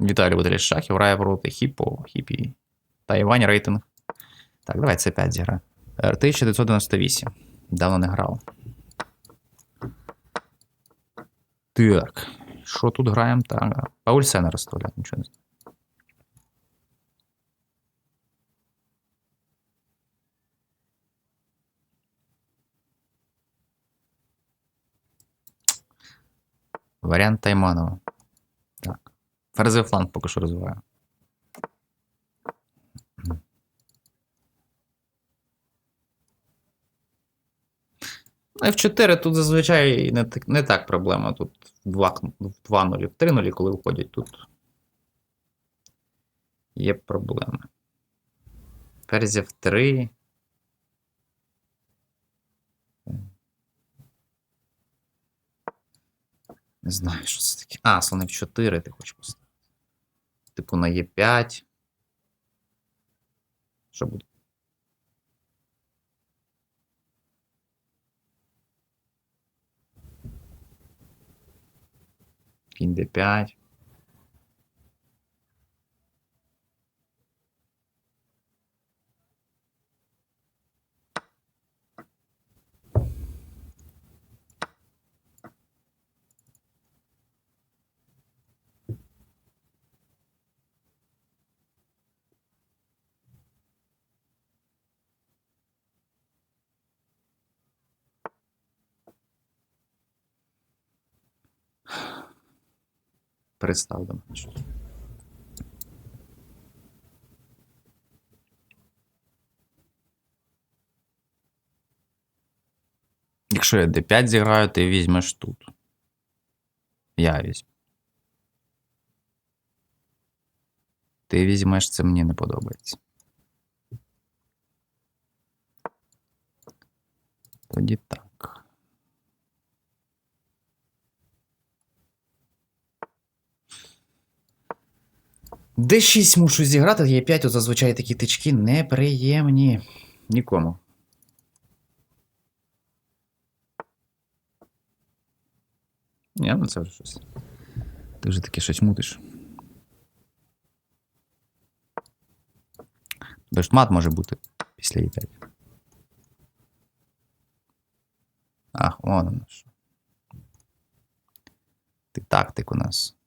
Віталій Баталій Шахів грає проти Хіпо, Хіпі. Тайвань рейтинг. Так, давай це 5 зіграє. Е, 1998. Давно не грав. Так. Що тут граємо? Так. Пауль Сена розставляє, нічого не знаю. Варіант Тайманова. Так. Фланг поки що розвиваю. Ну, F4 тут зазвичай не, так- не так проблема. Тут в 2 в 2 нулі, в 3 нулі, коли виходять, тут є проблеми. Ферзів 3. Не знаю, що це таке. А, слон F4 ти хочеш типу на Е5. Що буде? Кінь d 5 переставлено. Якщо я d5 зіграю, ти візьмеш тут. Я візьму. Ти візьмеш це мені не подобається. Тоді так. D6 мушу зіграти, Е5 от зазвичай такі тички неприємні. Нікому. Ні, ну це вже щось. Ти вже таке щось мутиш. Тож мат може бути після Е5. Ах, вон воно що. Ти тактик у нас.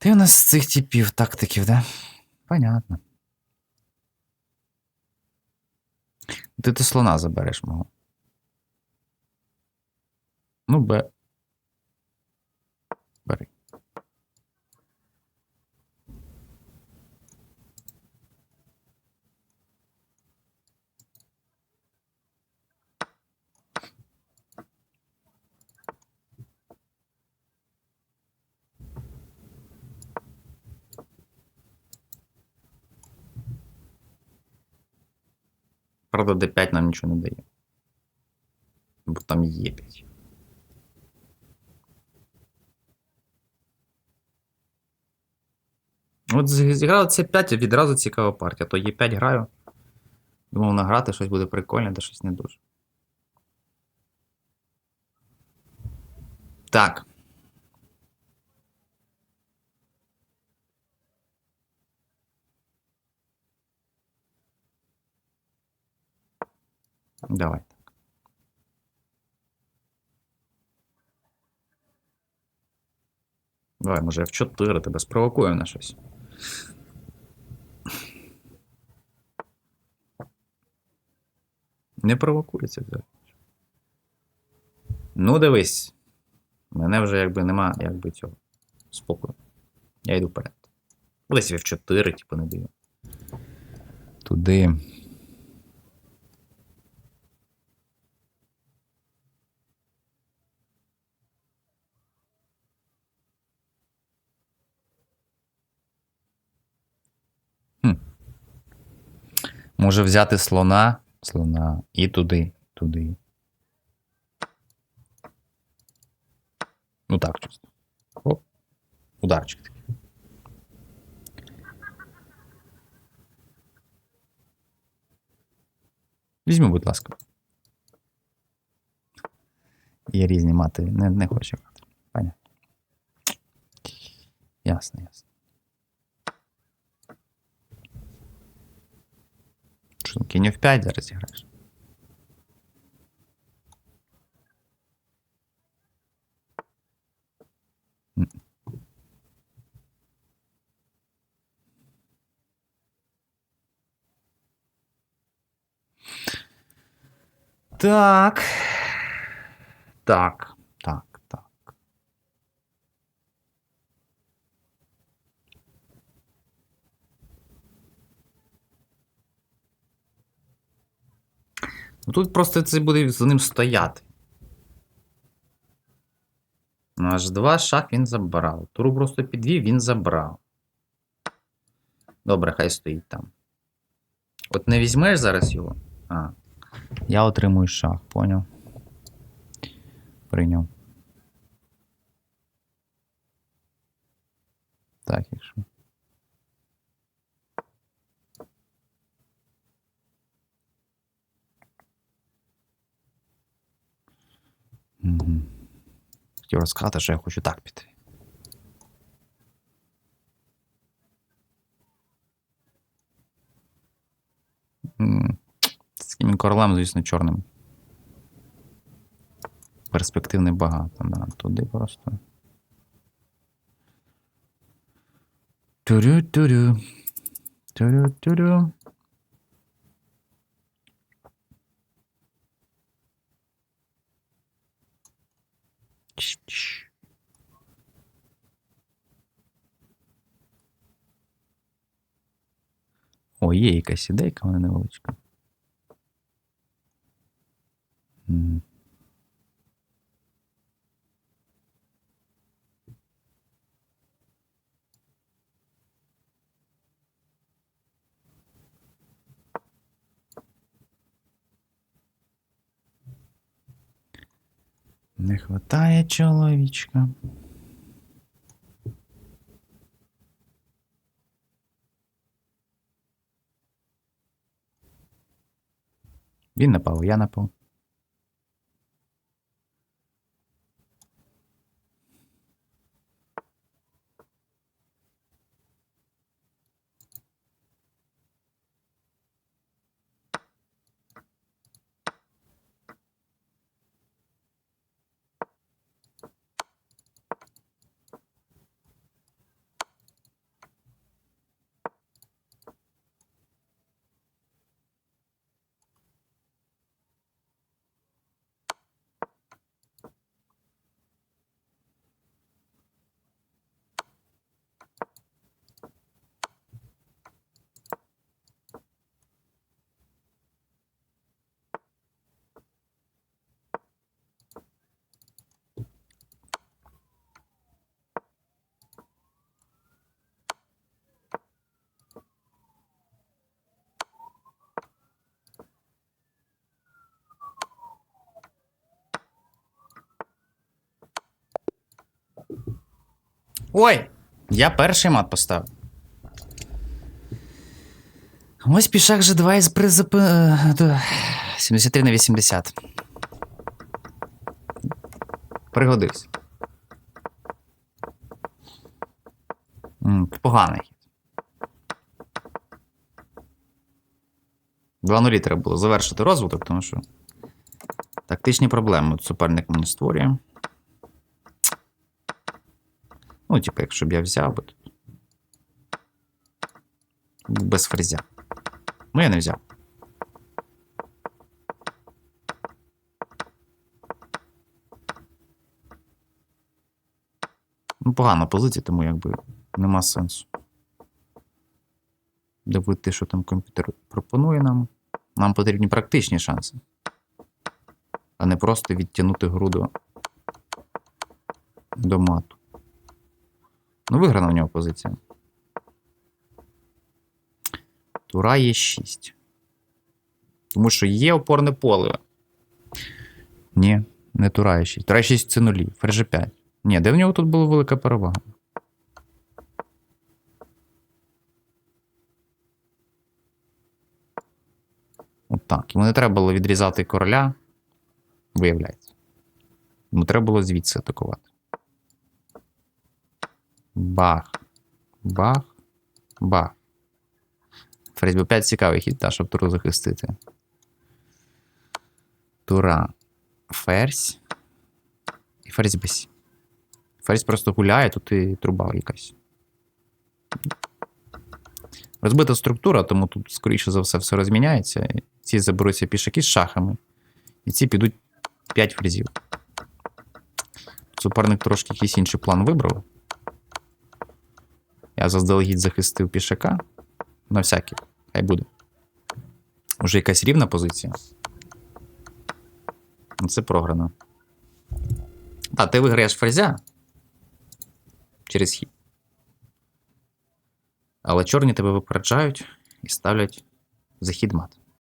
Ти у нас з цих типів тактиків, да? Понятно. Ти ти слона забереш мого. Ну, Б. Правда, D5 нам нічого не дає. Бо там є 5. От з- зіграв це 5 відразу цікава партія. То є 5 граю. Думав награти, щось буде прикольне, та щось не дуже. Так. Давай. Давай, може F4 тебе спровокуємо на щось. Не провокується це. Ну, дивись. Мене вже якби нема якби цього спокою. Я йду вперед. Десь F4, типу, не даю. Туди. Може взяти слона, слона і туди, туди. Ну так, чисто. Ударчик такий. Візьми, будь ласка. Є різні мати. Не, не хоче мати. Понятно. Ясно, ясно. кінь в 5 зараз зіграєш? М. Так. Так, так, Тут просто це буде за ним стояти. Ну, аж два шах він забрав. Туру просто підвів, він забрав. Добре, хай стоїть там. От не візьмеш зараз його. А. Я отримую шах, поняв? Прийняв. Так, якщо. Угу. Хотів розказати, що я хочу так піти. З таким королем, звісно, чорним. Перспектив небагато, да. Туди просто. Тюрю-тюрю. Тюрю-тюрю. О, є якась ідейка, вона невеличка. Не хватає чоловічка. Він напав, я напав. Ой! Я перший мат поставив. Ось пішак же 2 із призап... е, 73 на 80. Пригодився. Поганий хід. Два нулі треба було завершити розвиток, тому що тактичні проблеми суперник мені створює. Ну, типу, якщо б я взяв би тут. Без фрезя. Ну, я не взяв. Ну, погана позиція, тому якби нема сенсу. Дивити, що там комп'ютер пропонує нам. Нам потрібні практичні шанси. А не просто відтягнути гру до, до мату. Ну, виграна в нього позиція. Тура є 6. Тому що є опорне поле. Ні, не Тура є 6. Тура 6 це нулі. Ферже 5. Ні, де в нього тут була велика перевага? От так. Йому не треба було відрізати короля. Виявляється. Йому треба було звідси атакувати. Бах. Бах. Бах. Ферзь Б5 цікавий хід, та, щоб туру захистити. Тура. Ферзь. І ферзь Б7. Ферзь просто гуляє, тут і труба якась. Розбита структура, тому тут, скоріше за все, все розміняється. Ці заберуться пішаки з шахами. І ці підуть 5 фрезів. Суперник трошки якийсь інший план вибрав. Я заздалегідь захистив пішака. На всякий. Хай буде. Уже якась рівна позиція. Ну, Це програно. Так, ти виграєш ферзя через хід. Але чорні тебе випереджають і ставлять захід мат.